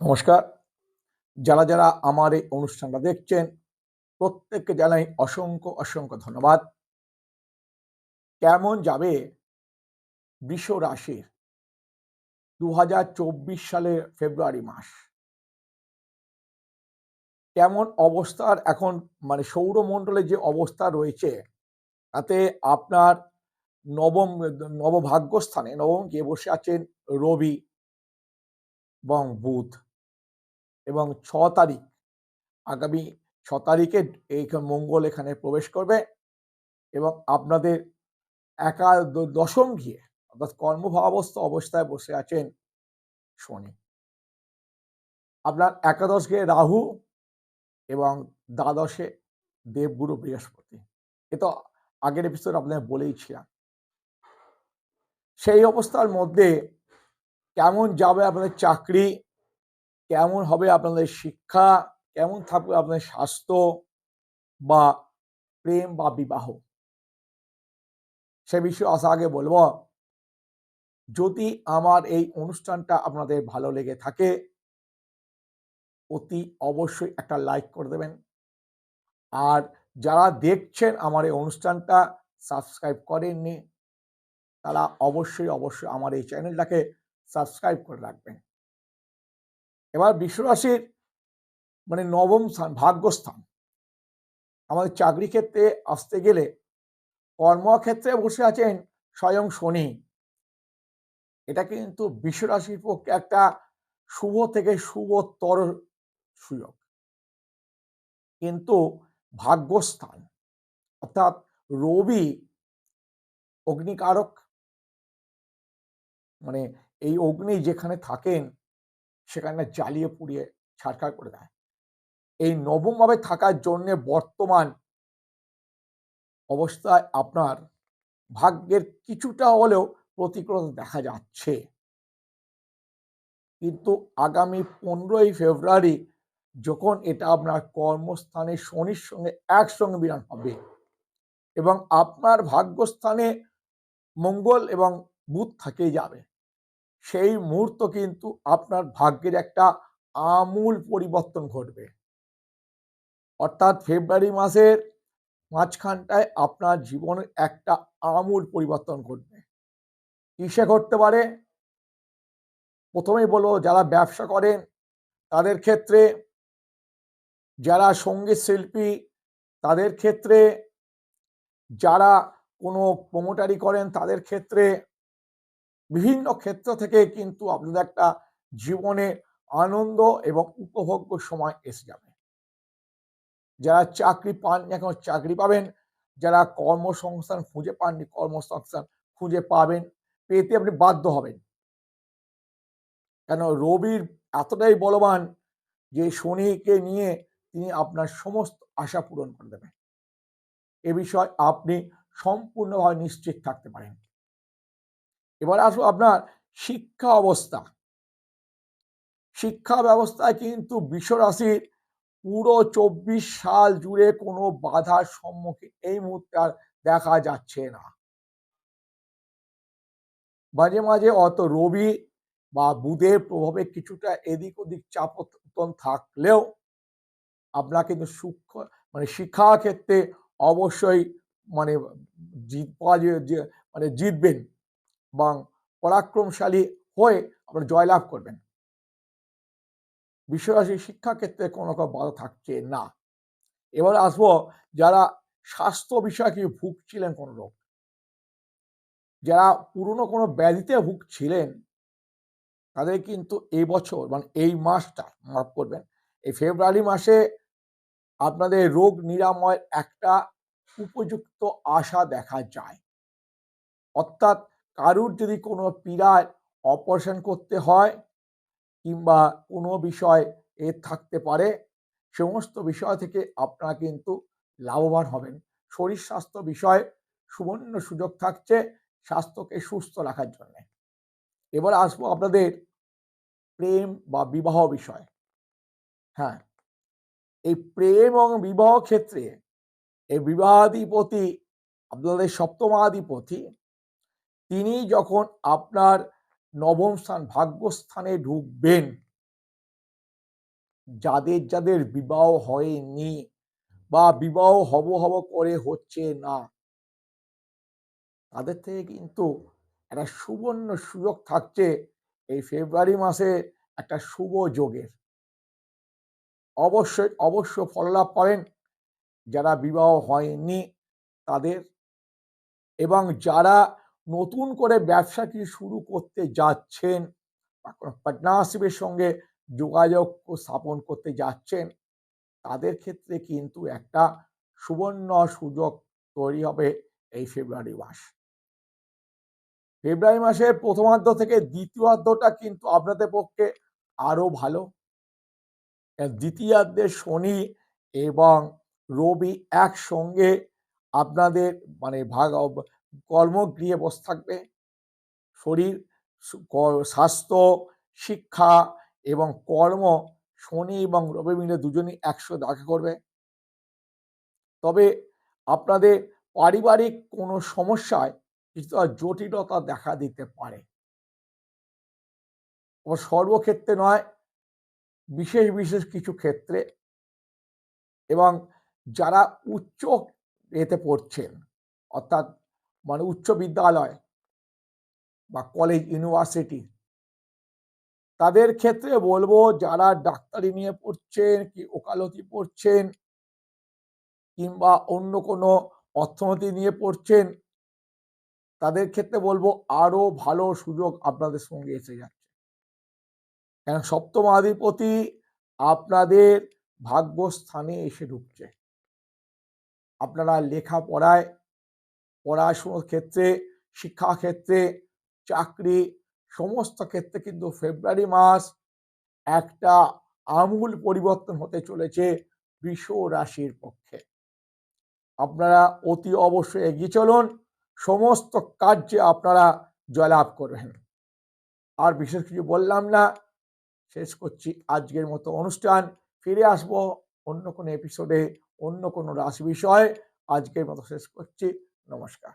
নমস্কার। যারা যারা আমার এই অনুষ্ঠানটা দেখছেন, প্রত্যেককে জানাই অসংখ্য অসংখ্য ধন্যবাদ। কেমন যাবে বৃষ রাশির দু সালের ফেব্রুয়ারি মাস? কেমন অবস্থার এখন মানে সৌরমণ্ডলে যে অবস্থা রয়েছে, তাতে আপনার নবম, নবভাগ্যস্থানে, নবম গিয়ে বসে আছেন রবি এবং বুধ। এবং ছ তারিখ। আগামী ছ তারিখে এই মঙ্গল এখানে প্রবেশ করবে এবং আপনাদের একা দশম গিয়ে অর্থাৎ কর্মভাবস্থ অবস্থায় বসে আছেন শনি। আপনার একাদশ গিয়ে রাহু এবং দ্বাদশে দেবগুরু বৃহস্পতি। এ তো আগের এপিসোড আপনাকে বলেই ছিলাম সেই অবস্থার মধ্যে কেমন যাবে আপনাদের চাকরি? কেমন হবে আপনাদের শিক্ষা? কেমন থাকবে আপনাদের স্বাস্থ্য? বা প্রেম বা বিবাহ? সে বিষয়ে আসা আগে বলব। যদি আমার এই অনুষ্ঠানটা আপনাদের ভালো লেগে থাকে, অতি অবশ্যই একটা লাইক করে দেবেন। আর যারা দেখছেন আমার এই অনুষ্ঠানটা সাবস্ক্রাইব করেননি, তারা অবশ্যই অবশ্যই আমার এই চ্যানেলটাকে সাবস্ক্রাইব করে রাখবেন। এবার বিশ্বরাশির মানে নবম স্থান, ভাগ্যস্থান। আমাদের চাকরি ক্ষেত্রে আসতে গেলে কর্মক্ষেত্রে বসে আছেন স্বয়ং শনি। এটা কিন্তু বিশ্বরাশির পক্ষে একটা শুভ থেকে শুভতর সুযোগ। কিন্তু ভাগ্যস্থান, অর্থাৎ রবি, অগ্নিকারক মানে এই অগ্নি যেখানে থাকেন সেখানে জ্বালিয়ে পুড়িয়ে ছাড়খাড় করে দেয়। এই নবমভাবে থাকার জন্যে বর্তমান অবস্থায় আপনার ভাগ্যের কিছুটা হলেও প্রতিকূলতা দেখা যাচ্ছে। কিন্তু আগামী পনেরোই ফেব্রুয়ারি যখন এটা আপনার কর্মস্থানে শনির সঙ্গে একসঙ্গে বিরান হবে এবং আপনার ভাগ্যস্থানে মঙ্গল এবং বুধ থেকে যাবে। সেই মুহূর্ত কিন্তু আপনার ভাগ্যের একটা আমূল পরিবর্তন ঘটবে। অর্থাৎ ফেব্রুয়ারি মাসের মাঝখানটায় আপনার জীবনের একটা আমূল পরিবর্তন ঘটবে। কিসে ঘটতে পারে? প্রথমেই বলব, যারা ব্যবসা করেন, তাদের ক্ষেত্রে যারা সংগীত শিল্পী, তাদের ক্ষেত্রে যারা কোনো প্রমোটারি করেন, তাদের ক্ষেত্রে বিভিন্ন ক্ষেত্র থেকে কিন্তু আপনাদের একটা জীবনে আনন্দ এবং উপভোগ্য সময় এসে যাবে। যারা চাকরি পান এখন চাকরি পাবেন, যারা কর্মসংস্থান খুঁজে পাননি, কর্মসংস্থান খুঁজে পাবেন, পেতে আপনি বাধ্য হবেন। কেন? রবির এতটাই বলবান যে শনিকে নিয়ে তিনি আপনার সমস্ত আশা পূরণ করে দেবেন। এ বিষয়ে আপনি সম্পূর্ণভাবে নিশ্চিত থাকতে পারেন। এবার আসব আপনার শিক্ষা অবস্থা। শিক্ষা ব্যবস্থায় কিন্তু বিশ্বরাশির পুরো চব্বিশ সাল জুড়ে কোনো বাধার সম্মুখীন এই মুহূর্তে আর দেখা যাচ্ছে না। মাঝে মাঝে অত রবি বা বুধের প্রভাবে কিছুটা এদিক ওদিক চাপতন থাকলেও আপনার কিন্তু সূক্ষ্ম মানে শিক্ষা ক্ষেত্রে অবশ্যই মানে জিত পাওয়া মানে জিতবেন। এবং পরাক্রমশালী হয়ে আপনারা জয়লাভ করবেন। বিশ্বরাশি শিক্ষাক্ষেত্রে কোনো রকম বাধা থাকছে না। এবার আসব যারা স্বাস্থ্য বিষয়ে কি ভুগছিলেন কোনো রোগ যারা পুরনো কোনো ব্যাধিতে ভুগছিলেন, তাদের কিন্তু এই বছর মানে এই মাসটা মাফ করবেন, এই ফেব্রুয়ারি মাসে আপনাদের রোগ নিরাময়ের একটা উপযুক্ত আশা দেখা যায়। অর্থাৎ কারুর যদি কোনো পীড়ায় অপারেশন করতে হয় কিংবা কোনো বিষয় এ থাকতে পারে, সমস্ত বিষয় থেকে আপনারা কিন্তু লাভবান হবেন। শরীর স্বাস্থ্য বিষয়ে সুবর্ণ সুযোগ থাকছে স্বাস্থ্যকে সুস্থ রাখার জন্য। এবার আসব আপনাদের প্রেম বা বিবাহ বিষয়। হ্যাঁ এই প্রেম এবং বিবাহ ক্ষেত্রে এই বিবাহাধিপতি, আপনাদের সপ্তমাধিপতি তিনি যখন আপনার নবম স্থান, ভাগ্যস্থানে ঢুকবেন, যাদের যাদের বিবাহ হয়নি বা বিবাহ হব হব করে হচ্ছে না, তাদের থেকে কিন্তু একটা সুবর্ণ সুযোগ থাকছে এই ফেব্রুয়ারি মাসে একটা শুভ যোগের। অবশ্যই, অবশ্য ফললাভ করেন যারা বিবাহ হয়নি তাদের এবং যারা নতুন করে ব্যবসা কিছু শুরু করতে যাচ্ছেন? বা কোনো পার্টনারশিপের সঙ্গে যোগাযোগ স্থাপন করতে যাচ্ছেন? তাদের ক্ষেত্রে কিন্তু একটা সুবর্ণ সুযোগ তৈরি হবে এই ফেব্রুয়ারি মাস। ফেব্রুয়ারি মাসের প্রথমার্ধ থেকে দ্বিতীয়ার্ধটা কিন্তু আপনাদের পক্ষে আরও ভালো। দ্বিতীয়ার্ধে শনি এবং রবি একসঙ্গে আপনাদের মানে ভাগ কর্মগৃহে বসে থাকবে। শরীর স্বাস্থ্য, শিক্ষা এবং কর্ম শনি এবং রবি মিলে দুজনই একশো দেখা করবে। তবে আপনাদের পারিবারিক কোনো সমস্যায় কিছুটা জটিলতা দেখা দিতে পারে। ও সর্বক্ষেত্রে নয়, বিশেষ বিশেষ কিছু ক্ষেত্রে এবং যারা উচ্চ এতে পড়ছেন, অর্থাৎ মানে উচ্চ বিদ্যালয় বা কলেজ ইউনিভার্সিটি তাদের ক্ষেত্রে বলব যারা ডাক্তারি নিয়ে পড়ছেন কি ওকালতি পড়ছেন কিংবা অন্য কোনো অর্থনীতি নিয়ে পড়ছেন, তাদের ক্ষেত্রে বলব আরও ভালো সুযোগ আপনাদের সঙ্গে এসে যাচ্ছে। কেন সপ্তম আধিপতি আপনাদের ভাগ্যস্থানে এসে ঢুকছে। আপনারা লেখাপড়ায় পড়াশুনোর ক্ষেত্রে শিক্ষা ক্ষেত্রে চাকরি, সমস্ত ক্ষেত্রে কিন্তু ফেব্রুয়ারি মাস একটা আমূল পরিবর্তন হতে চলেছে বৃষ রাশির পক্ষে। আপনারা অতি অবশ্যই এগিয়ে চলুন, সমস্ত কার্যে আপনারা জয়লাভ করবেন। আর বিশেষ কিছু বললাম না, শেষ করছি আজকের মতো অনুষ্ঠান। ফিরে আসব অন্য কোনো এপিসোডে অন্য কোনো রাশি বিষয়। আজকের মতো শেষ করছি। নমস্কার।